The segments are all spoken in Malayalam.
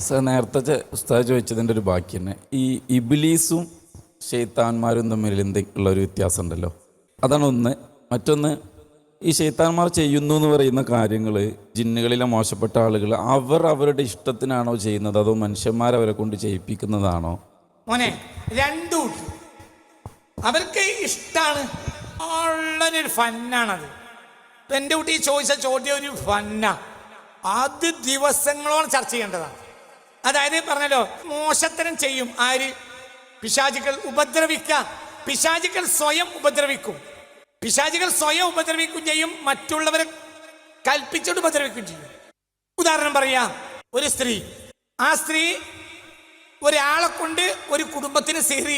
സർ നേരത്തെ ഉസ്താദ് ചോദിച്ചതിന്റെ ഒരു ബാക്കി തന്നെ. ഈ ഇബിലീസും ഷെയ്ത്താന്മാരും തമ്മിൽ എന്തെങ്കിലും ഒരു വ്യത്യാസം ഉണ്ടല്ലോ അതാണ് ഒന്ന്. മറ്റൊന്ന് ഈ ഷെയ്ത്താന്മാർ ചെയ്യുന്നു എന്ന് പറയുന്ന കാര്യങ്ങൾ ജിന്നുകളിലെ മോശപ്പെട്ട ആളുകൾ അവർ അവരുടെ ഇഷ്ടത്തിനാണോ ചെയ്യുന്നത്? അതോ മനുഷ്യന്മാർ അവരെ കൊണ്ട് ചെയ്യിപ്പിക്കുന്നതാണോ? മോനെ രണ്ടും. അവർക്ക് ഇഷ്ടമാണ് ഉള്ളൊരു ഫന്നാണത്. എന്റെ കുട്ടി ചോദിച്ച ചോദ്യം ഒരു ഫന്ന. അത് ദിവസങ്ങളോളം ചർച്ച ചെയ്യേണ്ടതാണ്. അതായത് പറഞ്ഞല്ലോ മോശത്തരം ചെയ്യും. ആര്? പിശാചികൾ ഉപദ്രവിക്ക. പിശാചികൾ സ്വയം ഉപദ്രവിക്കും. പിശാചികൾ സ്വയം ഉപദ്രവിക്കും ചെയ്യും മറ്റുള്ളവരെ കൽപ്പിച്ചുകൊണ്ട് ഉപദ്രവിക്കും ചെയ്യും. ഉദാഹരണം പറയാം ഒരു സ്ത്രീ. ആ സ്ത്രീ ഒരാളെ കൊണ്ട് ഒരു കുടുംബത്തിന് സിഹർ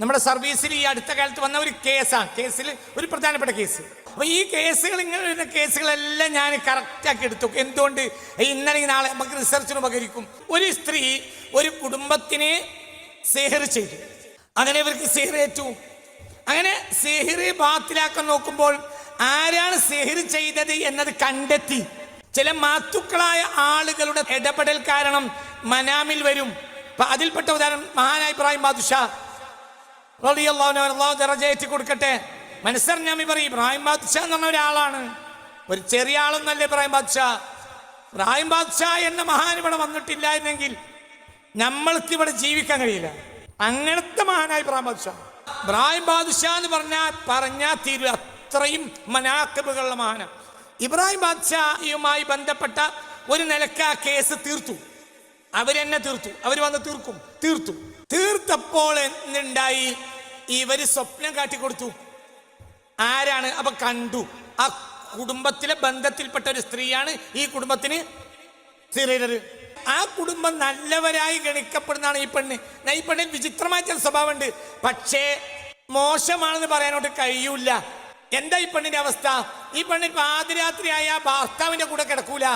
നമ്മുടെ സർവീസിൽ ഈ അടുത്ത കാലത്ത് വന്ന ഒരു കേസാണ്. കേസിൽ ഒരു പ്രധാനപ്പെട്ട കേസ്. അപ്പൊ ഈ കേസുകൾ ഇങ്ങനെ വരുന്ന കേസുകളെല്ലാം ഞാൻ കറക്റ്റ് ആക്കി എടുത്തു. എന്തുകൊണ്ട്? ഇന്നലെ നാളെ നമുക്ക് റിസർച്ചിന് ഉപകരിക്കും. ഒരു സ്ത്രീ ഒരു കുടുംബത്തിനെ സിഹർ ചെയ്തു. അങ്ങനെ ഇവർക്ക് സിഹർ ഏറ്റു. അങ്ങനെ സിഹർ ബാത്തിലാക്കാൻ നോക്കുമ്പോൾ ആരാണ് സിഹർ ചെയ്തത് എന്നത് കണ്ടെത്തി. ചില മാത്തുക്കളായ ആളുകളുടെ ഇടപെടൽ കാരണം മനാമിൽ വരും. അതിൽപ്പെട്ട ഉദാഹരണം മഹാനായ ഇബ്രാഹിം ബാദുഷാ. റളിയല്ലാഹു അൻഹു അല്ലാഹു ദറജയേറ്റി കൊടുക്കട്ടെ. മനസ്സറിഞ്ഞാമി പറയും ഇബ്രാഹിം ബാദ്ഷാ എന്ന് പറഞ്ഞ ഒരാളാണ്. ഒരു ചെറിയ ആളൊന്നല്ല ഇബ്രാഹിം ബാദ്ഷാ. ഇബ്രാഹിം ബാദ്ഷാ എന്ന മഹാൻ ഇവിടെ വന്നിട്ടില്ലായിരുന്നെങ്കിൽ നമ്മൾക്ക് ഇവിടെ ജീവിക്കാൻ കഴിയില്ല. അങ്ങനത്തെ മഹാനായി ഇബ്രാഹിം ബാദ്ഷാ. ഇബ്രാഹിം ബാദ്ഷാ എന്ന് പറഞ്ഞാൽ പറഞ്ഞാൽ തീരു അത്രയും മനാക്കബുകളുള്ള മഹാന. ഇബ്രാഹിം ബാദ്ഷായുമായി ബന്ധപ്പെട്ട ഒരു നിലയ്ക്ക് ആ കേസ് തീർത്തു. അവരെന്നെ തീർത്തു. അവർ വന്ന് തീർക്കും. തീർത്തു. തീർത്തപ്പോൾ എന്തുണ്ടായി? ഇവർ സ്വപ്നം കാട്ടിക്കൊടുത്തു. ആരാണ്? അപ്പൊ കണ്ടു. ആ കുടുംബത്തിലെ ബന്ധത്തിൽപ്പെട്ട ഒരു സ്ത്രീയാണ് ഈ കുടുംബത്തിന് ആ കുടുംബം നല്ലവരായി ഗണിക്കപ്പെടുന്നതാണ് ഈ പെണ്ണ്. ഈ പെണ്ണിൽ വിചിത്രമായ ചില സ്വഭാവമുണ്ട്. പക്ഷേ മോശമാണെന്ന് പറയാനോട്ട് കഴിയൂല. എന്താ ഈ പെണ്ണിന്റെ അവസ്ഥ? ഈ പെണ്ണിൽ പാതിരാത്രിയായ ഭർത്താവിന്റെ കൂടെ കിടക്കൂല.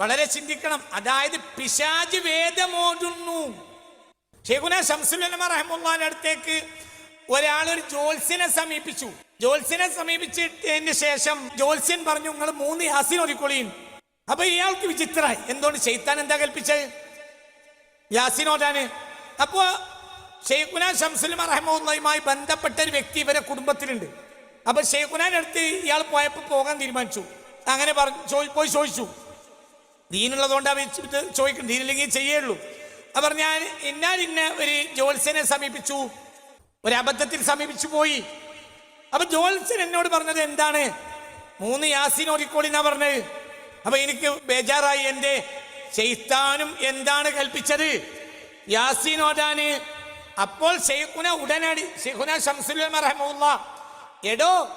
വളരെ ചിന്തിക്കണം. അതായത് പിശാജ് വേദമോതുന്നു. ഷെയ്ഖുന ഷംസുല്ലമ റഹമുല്ലാന്റെ അടുത്തേക്ക് ഒരാൾ ഒരു ജോത്സ്യനെ സമീപിച്ചു. ജോത്സ്യനെ സമീപിച്ചതിന് ശേഷം ജോത്സ്യൻ പറഞ്ഞു നിങ്ങൾ മൂന്ന് യാസിൻ ഒരുക്കൊളിയും അപ്പൊ ഇയാൾക്ക് വിചിത്രമായി. എന്തുകൊണ്ട് ചെയ്ത്താൻ എന്താ കൽപ്പിച്ചത്? യാസിൻ ഓടാന് അപ്പോ ഷെയ്ഖുന ശംസുലമ റഹമുല്ലയുമായി ബന്ധപ്പെട്ട ഒരു വ്യക്തി ഇവരെ കുടുംബത്തിലുണ്ട്. അപ്പൊ ഷെയ്ഖുനാന്റെ അടുത്ത് ഇയാൾ പോയപ്പോ പോകാൻ തീരുമാനിച്ചു. അങ്ങനെ പറഞ്ഞു പോയി ചോദിച്ചു. ദീനുള്ളതുകൊണ്ടാണ് ചോദിക്കും ദീനില്ലെങ്കിൽ ചെയ്യുള്ളൂ അവർ ഞാൻ എന്നാൽ ഇന്ന ഒരു ജോത്സ്യനെ സമീപിച്ചു. ഒരു അബദ്ധത്തിൽ സമീപിച്ചു പോയി. അപ്പൊ ജോത്സ്യൻ എന്നോട് പറഞ്ഞത് എന്താണ്? മൂന്ന് യാസിൻ ഓടിക്കോളി എന്നാ പറഞ്ഞത്. അപ്പൊ എനിക്ക് ബേജാറായി. എന്റെ ചെയ്ത്താനും എന്താണ് കൽപ്പിച്ചത്? യാസീൻ ഓടാന്. അപ്പോൾ ഷെയ്ഖുന ഉടനടി ഷെയ്ഖുന ഷംസുൽ എടോ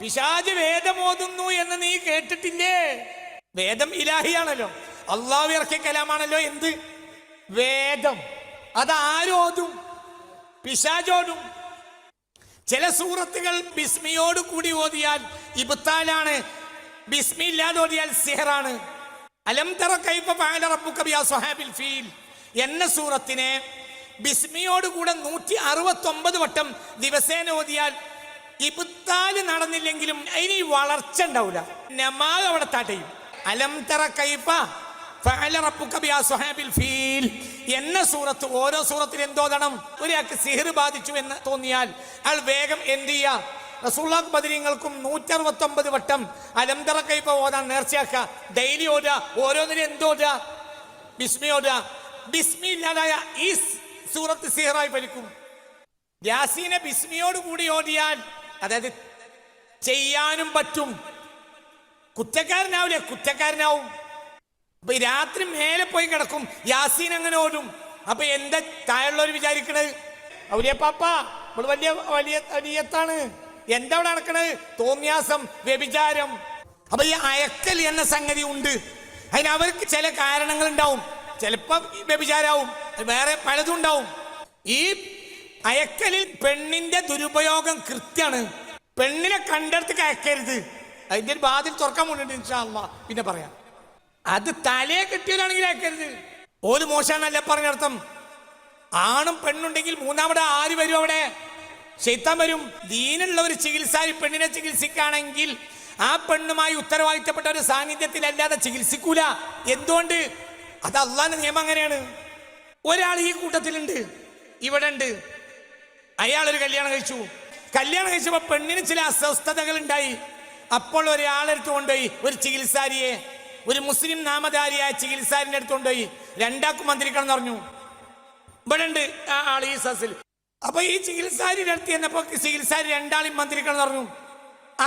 പിശാജ് വേദമോതുന്നു എന്ന് നീ കേട്ടിട്ടില്ലേ? വേദം ഇലാഹിയാണല്ലോ. അള്ളാഹു ഇറക്കിയ കലാമാണല്ലോ എന്ത്? വേദം. അതാരോതും? പിശാചോടും ചില സൂറത്തുകൾ ബിസ്മിയോട് കൂടി ഓതിയാൽ ഇബുത്താലാണ് ബിസ്മി ഇല്ലാതെ ഓതിയാൽ സിഹറാണ്. അലം തറ സ്വഹാബിൽ ഫീൽ എന്ന സൂറത്തിനെ ബിസ്മിയോട് കൂടെ നൂറ്റി അറുപത്തൊമ്പത് വട്ടം ദിവസേന ഓതിയാൽ ഇബുത്താൽ നടന്നില്ലെങ്കിലും അതിന് വളർച്ച ഉണ്ടാവില്ല. നമാഗ് അവിടെ തടയും. അലം തറ കൈഫ എന്ന സൂറത്ത് ഓരോ സൂറത്തിൽ എന്തോതണം ഒരാൾക്ക് സിഹിർ ബാധിച്ചു എന്ന് തോന്നിയാൽ അയാൾ വേഗം എന്ത് ചെയ്യുക റസൂള്ളാഖ് ബദരീങ്ങൾക്കും നൂറ്ററുപത്തൊമ്പത് വട്ടം അലംതറ കൈപ്പ ഓതാൻ നേർച്ചയാക്കുക. ഡെയിലി ഓടുക ഓരോന്നിനും എന്തോടുക ബിസ്മി ഓടുക ബിസ്മി ഇല്ലാതായ ഈ സൂറത്ത് സിഹറായി ഫലിക്കും. യാസീനെ ബിസ്മിയോട് കൂടി ഓടിയാൽ അതായത് ചെയ്യാനും പറ്റും. കുറ്റക്കാരനാവില്ലേ? കുറ്റക്കാരനാവും. അപ്പൊ രാത്രി മേലെ പോയി കിടക്കും. യാസീൻ അങ്ങനെ ഓടും. അപ്പൊ എന്താ താഴെയുള്ളവർ വിചാരിക്കണത്? ഔലിയ പാപ്പ നമ്മൾ വലിയ വലിയ വലിയത്താണ് എന്താ അവിടെ നടക്കണത്? തോന്നിയാസം വ്യഭിചാരം. അപ്പൊ ഈ അയക്കൽ എന്ന സംഗതി ഉണ്ട്. അതിന് അവർക്ക് ചില കാരണങ്ങൾ ഉണ്ടാവും ചിലപ്പോ ഈ വ്യഭിചാരാവും. വേറെ പലതും ഉണ്ടാവും. ഈ അയക്കലിൽ പെണ്ണിന്റെ ദുരുപയോഗം കൃത്യമാണ് പെണ്ണിനെ കണ്ടെടുത്ത് അയക്കരുത് അതിന്റെ ഒരു ബാധ്യത തുറക്കാൻ വേണ്ടിട്ട് ഇൻഷാ അള്ളാ. പിന്നെ പറയാം. അത് തലയെ കിട്ടിയതാണെങ്കിൽ അയക്കരുത് ഓൽ മോശാന്നല്ല പറഞ്ഞർത്ഥം ആണും പെണ്ണുണ്ടെങ്കിൽ മൂന്നാമത് ആര് വരും അവിടെ? ശൈത്താൻ വരും. ദീനുള്ള ഒരു ചികിത്സ ഈ പെണ്ണിനെ ചികിത്സിക്കുകയാണെങ്കിൽ ആ പെണ്ണുമായി ഉത്തരവാദിത്തപ്പെട്ട ഒരു സാന്നിധ്യത്തിൽ അല്ലാതെ ചികിത്സിക്കൂല. എന്തുകൊണ്ട്? അത് അള്ളാന്റെ നിയമം അങ്ങനെയാണ്. ഒരാൾ ഈ കൂട്ടത്തിലുണ്ട്. ഇവിടെ ഉണ്ട് അയാൾ ഒരു കല്യാണം കഴിച്ചു. കല്യാണം കഴിച്ചപ്പോ പെണ്ണിന് ചില അസ്വസ്ഥതകൾ ഉണ്ടായി അപ്പോൾ ഒരാളെടുത്ത് കൊണ്ടുപോയി ഒരു ചികിത്സാരിയെ. ഒരു മുസ്ലിം നാമധാരിയായ ചികിത്സാരിന്റെ അടുത്ത് കൊണ്ടുപോയി രണ്ടാക്കും മന്ത്രിക്കണം പറഞ്ഞു. ഇവിടെ ഉണ്ട് ആ ആൾ ഈ സസിൽ അപ്പൊ ഈ ചികിത്സാരി അടുത്ത് എന്നപ്പോ ചികിത്സാരി രണ്ടാളും മന്ത്രിക്കണം പറഞ്ഞു.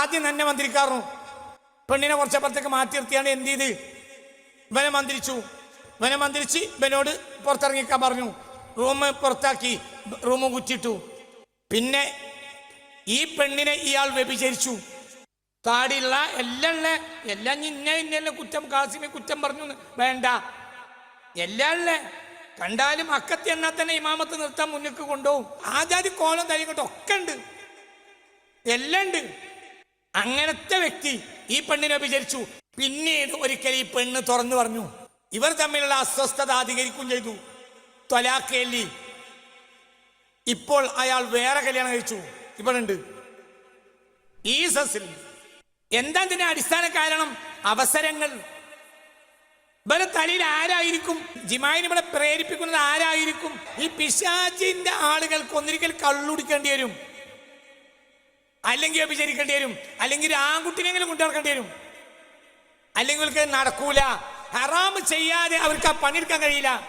ആദ്യം തന്നെ മന്ത്രിക്കാറു പെണ്ണിനെ കുറച്ചപ്പുറത്തേക്ക് മാറ്റി നിർത്തിയാണ് എന്ത് ചെയ്ത്? ഇവനെ മന്ത്രിച്ചു. ഇവനെ മന്ത്രിച്ച് ഇവനോട് പുറത്തിറങ്ങിക്കാൻ പറഞ്ഞു. റൂം പുറത്താക്കി റൂം കുറ്റിട്ടു പിന്നെ ഈ പെണ്ണിനെ ഇയാൾ വ്യഭിചരിച്ചു. താടിയുള്ള എല്ലാം ഉള്ള എല്ലാം ഇന്ന ഇന്നല്ല കുറ്റം കാസിമി കുറ്റം പറഞ്ഞു വേണ്ട. എല്ലാം ഉള്ള കണ്ടാലും അക്കത്തി എന്നാൽ തന്നെ ഇമാമത്ത് നിർത്താൻ മുന്നിക്ക് കൊണ്ടുപോകും. ആചാരി കോലം തരികട്ടോ ഒക്കെ ഉണ്ട്. എല്ലാം ഉണ്ട്. അങ്ങനത്തെ വ്യക്തി ഈ പെണ്ണിനെ വിചരിച്ചു പിന്നീട് ഒരിക്കൽ ഈ പെണ്ണ് തുറന്നു പറഞ്ഞു. ഇവർ തമ്മിലുള്ള അസ്വസ്ഥത അധികരിക്കും ചെയ്തു. ത്വലാക്കേലി ഇപ്പോൾ അയാൾ വേറെ കല്യാണം കഴിച്ചു. ഇവളുണ്ട്. ഈ സസിൽ. എന്താ ഇതിന്റെ അടിസ്ഥാന കാരണം? അവസരങ്ങൾ. ഇവരെ തലയിൽ ആരായിരിക്കും? ജിമായിന് ഇവിടെ പ്രേരിപ്പിക്കുന്നത് ആരായിരിക്കും? ഈ പിശാചിന്റെ ആളുകൾക്ക് ഒന്നിരിക്കൽ കള്ളുടിക്കേണ്ടി വരും. അല്ലെങ്കിൽ വ്യഭിചരിക്കേണ്ടി വരും. അല്ലെങ്കിൽ ആൺകുട്ടിനെങ്കിലും കൊണ്ടുവരക്കേണ്ടി വരും. അല്ലെങ്കിൽ അവർക്ക് നടക്കൂല. ഹറാം ചെയ്യാതെ അവർക്ക് ആ പണിയെടുക്കാൻ കഴിയില്ല.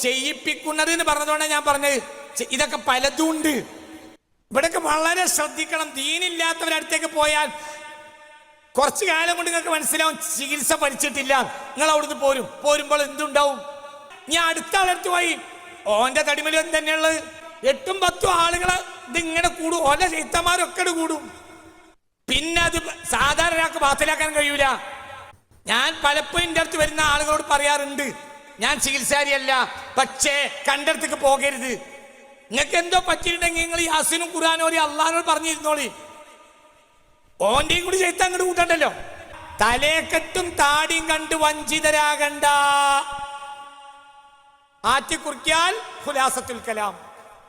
ചെയ്യിപ്പിക്കുന്നത് എന്ന് പറഞ്ഞതുകൊണ്ടാണ് ഞാൻ പറഞ്ഞത്. ഇതൊക്കെ പലതും ഉണ്ട്. ഇവിടെയൊക്കെ വളരെ ശ്രദ്ധിക്കണം. ദീനില്ലാത്തവരടുത്തേക്ക് പോയാൽ കുറച്ച് കാലം കൊണ്ട് നിങ്ങൾക്ക് മനസ്സിലാവും ചികിത്സ പഠിച്ചിട്ടില്ല. നിങ്ങൾ അവിടുന്ന് പോരും. പോരുമ്പോൾ എന്തുണ്ടാവും? ഞാൻ അടുത്ത ആളെടുത്ത് പോയി ഓന്റെ തടിമലി തന്നെയുള്ളത് എട്ടും പത്തും ആളുകൾ ഇതിങ്ങനെ കൂടും. ഓന്റെ ചീത്തമാരൊക്കെ കൂടും. പിന്നെ അത് സാധാരണ ഒരാൾക്ക് ബാത്തിലാക്കാൻ കഴിയൂല. ഞാൻ പലപ്പോഴും എന്റെ അടുത്ത് വരുന്ന ആളുകളോട് പറയാറുണ്ട് ഞാൻ ചികിത്സാരിയല്ല പക്ഷേ കണ്ടടുത്തേക്ക് പോകരുത്. നിങ്ങൾക്ക് എന്തോ പറ്റിയിട്ടുണ്ടെങ്കിൽ നിങ്ങൾ യാസിനും ഖുറാനും ഒരു അള്ളഹാനോട് പറഞ്ഞിരുന്നോളി. ഓന്റെയും കൂടി ചെയ്ത്ത് അങ്ങോട്ട് കൂട്ടണ്ടല്ലോ. തലേക്കെട്ടും താടിയും കണ്ട് വഞ്ചിതരാകണ്ട. ആറ്റി കുറിക്കാൽ ഹുലാസത്തുൽ കലാം.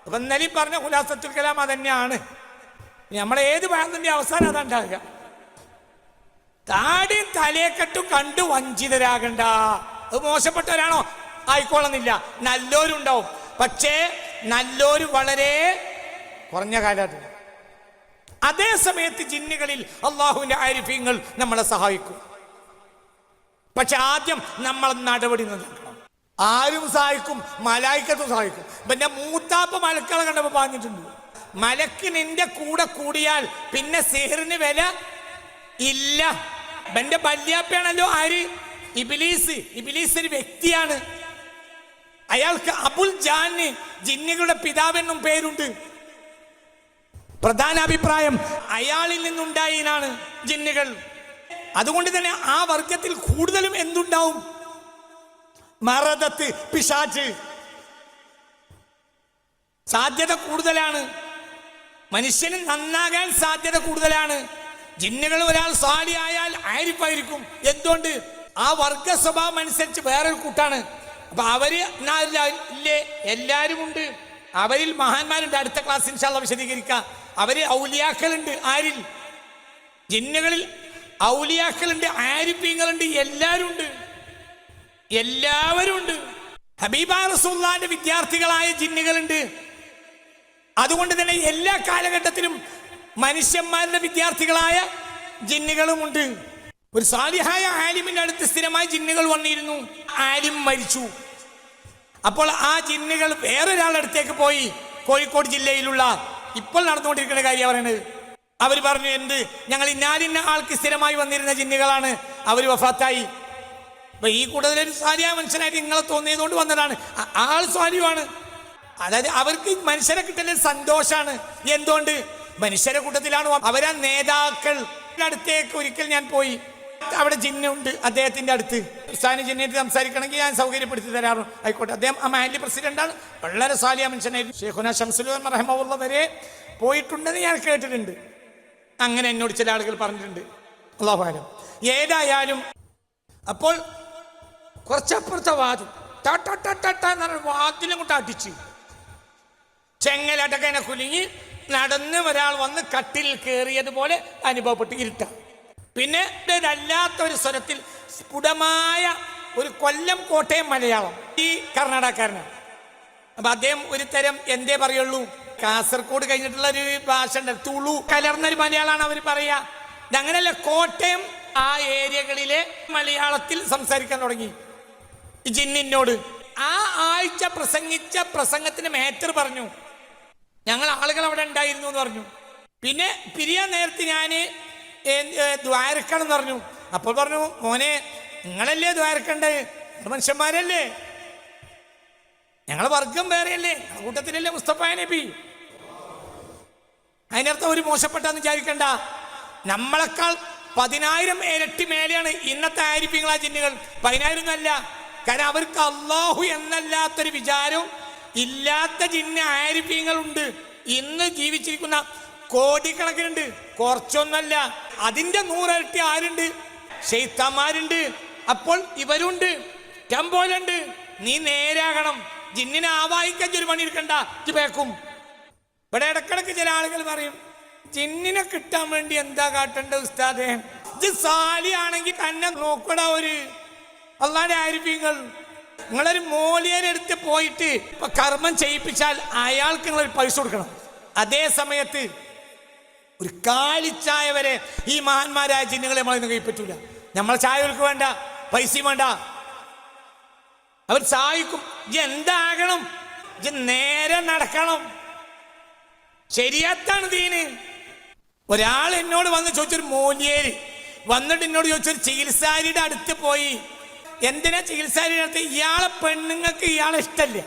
അപ്പൊ ഇന്നലെ പറഞ്ഞ ഹുലാസത്തുൽ കലാം അതന്നെയാണ്. നമ്മളെ ഏത് ഭയത്തിന്റെ അവസാനം അതാ ഉണ്ടാകുക താടിയും തലേക്കെട്ടും കണ്ട് വഞ്ചിതരാകണ്ട. അത് മോശപ്പെട്ടവരാണോ? ആയിക്കോളുന്നില്ല. നല്ലവരുണ്ടാവും പക്ഷേ നല്ലോര് വളരെ കുറഞ്ഞ കാലത്ത് അതേ. സമയത്ത് ജിന്നുകളിൽ അള്ളാഹുവിന്റെ ആരിഫ്യങ്ങൾ നമ്മളെ സഹായിക്കും. പക്ഷെ ആദ്യം നമ്മൾ നടപടി നിൽക്കണം ആരും സഹായിക്കും മലായിക്കത്തും സഹായിക്കും. പിന്നെ മൂത്താപ്പ മലക്കളെ കണ്ടപ്പോ പറഞ്ഞിട്ടുണ്ട്. മലക്ക് നിന്റെ കൂടെ കൂടിയാൽ പിന്നെ സിഹറിന് വില ഇല്ല. എന്റെ ബല്യാപ്പയാണല്ലോ ആര്? ഇബിലീസ്. ഇബിലീസ് ഒരു വ്യക്തിയാണ്. അയാൾക്ക് അബുൽ ജാന് ജിന്നുകളുടെ പിതാവെന്നും പേരുണ്ട്. പ്രധാന അഭിപ്രായം അയാളിൽ നിന്നുണ്ടായിനാണ് ജിന്നുകൾ. അതുകൊണ്ട് തന്നെ ആ വർഗത്തിൽ കൂടുതലും എന്തുണ്ടാവും? മറദത്ത് പിശാച്ച് സാധ്യത കൂടുതലാണ്. മനുഷ്യന് നന്നാകാൻ സാധ്യത കൂടുതലാണ്. ജിന്നുകൾ ഒരാൾ സാലിയായാൽ ആയിരിക്കും എന്തുകൊണ്ട്? ആ വർഗ സ്വഭാവം അനുസരിച്ച് വേറൊരു കൂട്ടാണ്. അപ്പൊ അവർ ഇല്ലേ എല്ലാരും ഉണ്ട് അവരിൽ മഹാന്മാരുണ്ട്. അടുത്ത ക്ലാസ് ഇൻഷാല്ല വിശദീകരിക്കാം. അവർ ഔലിയാക്കളുണ്ട്. ആരിൽ? ജിന്നുകളിൽ. ഔലിയാക്കളുണ്ട്. ആരിഫ്യങ്ങളുണ്ട് എല്ലാവരും ഉണ്ട് എല്ലാവരും ഉണ്ട് ഹബീബ റസൂല്ലാന്റെ വിദ്യാർത്ഥികളായ ജിന്നുകളുണ്ട്. അതുകൊണ്ട് തന്നെ എല്ലാ കാലഘട്ടത്തിലും മനുഷ്യന്മാരുടെ വിദ്യാർത്ഥികളായ ജിന്നുകളുമുണ്ട്. ഒരു സാലിഹായ ആലിമിന്റെ അടുത്ത് സ്ഥിരമായി ജിന്നുകൾ വന്നിരുന്നു. ആലിം മരിച്ചു. അപ്പോൾ ആ ജിന്നുകൾ വേറൊരാളുടെ അടുത്തേക്ക് പോയി കോഴിക്കോട് ജില്ലയിലുള്ള ഇപ്പോൾ നടന്നുകൊണ്ടിരിക്കുന്ന കാര്യം പറയുന്നത് അവർ പറഞ്ഞു എന്ത്? ഞങ്ങൾ ഇന്നാലിന്ന ആൾക്ക് സ്ഥിരമായി വന്നിരുന്ന ജിന്നുകളാണ് അവർ വഫാത്തായി. അപ്പൊ ഈ കൂടുതൽ സ്വാലിയ മനുഷ്യനായിട്ട് നിങ്ങളെ തോന്നിയതുകൊണ്ട് വന്നതാണ്. ആൾ സ്വാലിയുമാണ് അതായത് അവർക്ക് മനുഷ്യരെ കിട്ടുന്ന സന്തോഷമാണ് എന്തുകൊണ്ട്? മനുഷ്യരെ കൂട്ടത്തിലാണ് അവരാ നേതാക്കൾ. അടുത്തേക്ക് ഒരിക്കൽ ഞാൻ പോയി. അവിടെ ജിന്നുണ്ട് അദ്ദേഹത്തിന്റെ അടുത്ത്. ഉസ്താനി ജിന്നായിട്ട് സംസാരിക്കണമെങ്കിൽ ഞാൻ സൗകര്യപ്പെടുത്തി തരാറു ആയിക്കോട്ടെ അദ്ദേഹം ആ മാലി പ്രസിഡന്റാണ് വളരെ സാലിയ മനുഷ്യനായിരുന്നു. ഷെയ്ഖുന ഷംസുൽ റഹ്മുള്ള വരെ പോയിട്ടുണ്ടെന്ന് ഞാൻ കേട്ടിട്ടുണ്ട്. അങ്ങനെ എന്നോട് ചില ആളുകൾ പറഞ്ഞിട്ടുണ്ട്. അള്ളാഹുഹാരം ഏതായാലും അപ്പോൾ കുറച്ചപ്പുറത്തെ ട എന്ന് വാതിലും കൊണ്ട് അടിച്ചു ചെങ്ങലട്ടൊക്കെ എന്നെ കുലുങ്ങി നടന്ന് ഒരാൾ വന്ന് കട്ടിൽ കയറിയതുപോലെ അനുഭവപ്പെട്ട് ഇരുട്ട. പിന്നെ അല്ലാത്ത ഒരു സ്വരത്തിൽ സ്ഫുടമായ ഒരു കൊല്ലം കോട്ടയം മലയാളം. ഈ കർണാടകക്കാരനാണ് അപ്പൊ അദ്ദേഹം ഒരു തരം എന്തേ പറയുള്ളൂ? കാസർഗോഡ് കഴിഞ്ഞിട്ടുള്ള ഒരു ഭാഷ ഉണ്ട് തുളു കലർന്നൊരു മലയാളമാണ് അവർ പറയുക ഇതങ്ങനല്ല കോട്ടയം ആ ഏരിയകളിലെ മലയാളത്തിൽ സംസാരിക്കാൻ തുടങ്ങി. ജിന്നിനോട്. ആ ആഴ്ച പ്രസംഗിച്ച പ്രസംഗത്തിന് മേറ്റർ പറഞ്ഞു. ഞങ്ങൾ ആളുകൾ അവിടെ ഉണ്ടായിരുന്നു എന്ന് പറഞ്ഞു. പിന്നെ പിരിയാൻ നേരത്ത് ഞാൻ ദ്വാരക്കണം എന്ന് പറഞ്ഞു. അപ്പോൾ പറഞ്ഞു മോനെ നിങ്ങളല്ലേ ദ്വാരക്കണ്ടേ? മനുഷ്യന്മാരല്ലേ? ഞങ്ങളെ വർഗം വേറെയല്ലേ? കൂട്ടത്തിലല്ലേ മുസ്തഫ നബി? അതിനർത്ഥം ഒരു മോശപ്പെട്ടാന്ന് വിചാരിക്കണ്ട. നമ്മളെക്കാൾ പതിനായിരം ഇരട്ടി മേലെയാണ് ഇന്നത്തെ ആയിരിപ്പിങ്ങളാ ജിന്നുകൾ. പതിനായിരം അല്ല കാരണം അവർക്ക് അള്ളാഹു എന്നല്ലാത്തൊരു വിചാരവും ഇല്ലാത്ത ജിന്ന ആയിരിപ്പിങ്ങളുണ്ട് ഇന്ന് ജീവിച്ചിരിക്കുന്ന കോടിക്കണക്കിനുണ്ട്. കുറച്ചൊന്നല്ല അതിന്റെ നൂറരട്ടി ആരുണ്ട്? ഷെയ്ത്താന്മാരുണ്ട് അപ്പോൾ ഇവരുണ്ട്. ടെമ്പോലുണ്ട് നീ നേരാകണം. ജിന്നിനെ ആവാഹിക്കാൻ ഒരു പണി എടുക്കണ്ട. ഇജ്ജ് പേക്കും. ഇവിടെ ഇടക്കിടക്ക് ചില ആളുകൾ പറയും ജിന്നിനെ കിട്ടാൻ വേണ്ടി എന്താ കാട്ടേണ്ട ഉസ്താദേ? ഇത് സാലിയാണെങ്കിൽ തന്നെ നോക്കടാ ഒരു. അള്ളാന്റെ ആരിഫ്യങ്ങൾ നിങ്ങളൊരു മോലിയനെടുത്ത് പോയിട്ട് ഇപ്പൊ കർമ്മം ചെയ്യിപ്പിച്ചാൽ അയാൾക്ക് നിങ്ങളൊരു പൈസ കൊടുക്കണം. അതേ സമയത്ത് ഒരു കാളിച്ചായ വരെ ഈ മഹാന്മാരായ ചിഹ്നങ്ങളെ നമ്മളൊന്നും കൈപ്പറ്റൂല. നമ്മൾ ചായകൾക്ക് വേണ്ട പൈസയും വേണ്ട. അവർ സഹായിക്കും എന്താകണം? നേരെ നടക്കണം. ശരിയാത്താണ് ദീന്. ഒരാൾ എന്നോട് വന്ന് ചോദിച്ചൊരു മൂല്യേര് വന്നിട്ട് എന്നോട് ചോദിച്ചൊരു ചികിത്സാരിയുടെ അടുത്ത് പോയി. എന്തിനാ ചികിത്സാരിയുടെ അടുത്ത്? ഇയാളെ പെണ്ണുങ്ങൾക്ക് ഇയാളെ ഇഷ്ടല്ല.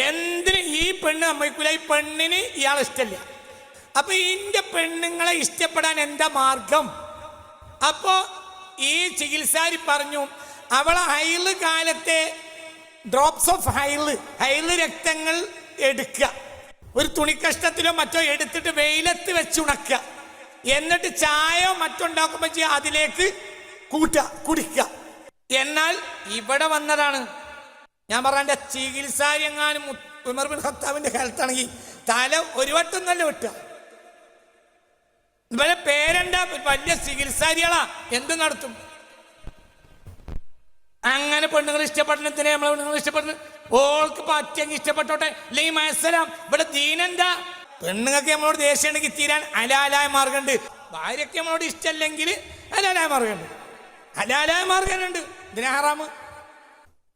എന്തിന് ഈ പെണ്ണ് സമ്മതിക്കൂല? ഈ പെണ്ണിന് ഇയാളെ ഇഷ്ടല്ല. അപ്പൊ ഇന്റെ പെണ്ണുങ്ങളെ ഇഷ്ടപ്പെടാൻ എന്താ മാർഗം? അപ്പോ ഈ ചികിത്സാരി പറഞ്ഞു അവളെ ഹൈൽ കാലത്തെ ഡ്രോപ്സ് ഓഫ് ഹൈൽ ഹൈൽ രക്തങ്ങൾ എടുക്കുക ഒരു തുണിക്കഷ്ടത്തിലോ മറ്റോ എടുത്തിട്ട് വെയിലത്ത് വെച്ച് ഉണക്കുക എന്നിട്ട് ചായയോ മറ്റോ ഉണ്ടാക്കുമ്പോൾ ചെയ്യുക അതിലേക്ക് കൂട്ടുക കുടിക്കുക എന്നാൽ ഇവിടെ വന്നതാണ്. ഞാൻ പറഞ്ഞ ചികിത്സാരി എങ്ങാനും ഉമർ ബിൻ ഖത്താബിന്റെ ഹെൽത്ത് ആണെങ്കിൽ തല ഒരു വട്ടം നല്ല വെട്ടുക. ഇവരെ പേരെന്താ? വലിയ ചികിത്സാരികളാ. എന്ത് നടത്തും? അങ്ങനെ പെണ്ണുങ്ങൾ ഇഷ്ടപ്പെടണത്തിനെ നമ്മളെ പെണ്ണുങ്ങൾ ഇഷ്ടപ്പെടുന്നു ഓൾക്ക് പറ്റിയെങ്കിൽ ഇഷ്ടപ്പെട്ടോട്ടെ. അല്ലെങ്കിൽ മനസ്സിലാം ഇവിടെ ദീനെന്താ? പെണ്ണുങ്ങൾക്ക് നമ്മളോട് ദേഷ്യം ഉണ്ടെങ്കിൽ തീരാൻ അലാലായ മാർഗമുണ്ട്. ഭാര്യയ്ക്ക് നമ്മളോട് ഇഷ്ടമല്ലെങ്കിൽ അലാലായ മാർഗമുണ്ട്. ഹലാലായ മാർഗമുണ്ട്. ഇതിനെ ഹറാമ്?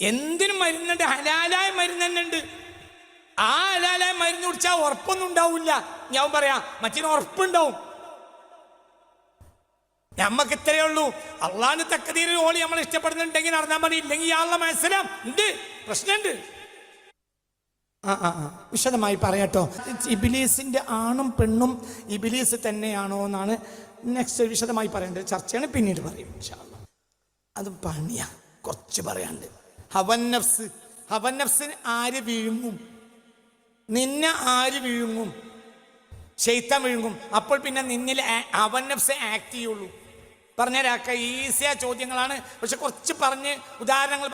എന്തിനും മരുന്നുണ്ട്? ഹലാലായ മരുന്ന് തന്നെ ഉണ്ട്. ആ ഹലാലായ മരുന്ന് കുടിച്ചാൽ ഉറപ്പൊന്നും ഉണ്ടാവില്ല. ഞാൻ പറയാം മറ്റിന് ഉറപ്പുണ്ടാവും. നമ്മക്ക് ഇത്രയേ ഉള്ളൂ. അള്ളാഹിന് തക്കതീര് ഓളി നമ്മൾ ഇഷ്ടപ്പെടുന്നുണ്ടെങ്കിൽ നടന്നാൽ മതി. ഇല്ലെങ്കിൽ ആളുടെ മനസ്സിലാം ഉണ്ട്. പ്രശ്നമുണ്ട്. ആ ആ വിശദമായി പറയാട്ടോ. ഇബിലീസിന്റെ ആണും പെണ്ണും ഇബിലീസ് തന്നെയാണോ എന്നാണ് നെക്സ്റ്റ് വിശദമായി പറയേണ്ടത്. ചർച്ചയാണ് പിന്നീട് പറയും. അത് പണിയാ കുറച്ച് പറയാണ്ട് ഹവൻ നഫ്സ്. ഹവൻ നഫ്സിന് ആര് വിഴുങ്ങും? നിന്നെ ആര് വിഴുങ്ങും? ഷെയ്ത്താൻ വിഴുങ്ങും. അപ്പോൾ പിന്നെ നിന്നിൽ അവൻ നഫ്സ് ആക്ട് ചെയ്യുള്ളൂ. പറഞ്ഞുതരാക്ക ഈസിയ ചോദ്യങ്ങളാണ്. പക്ഷെ കുറച്ച് പറഞ്ഞ് ഉദാഹരണങ്ങൾ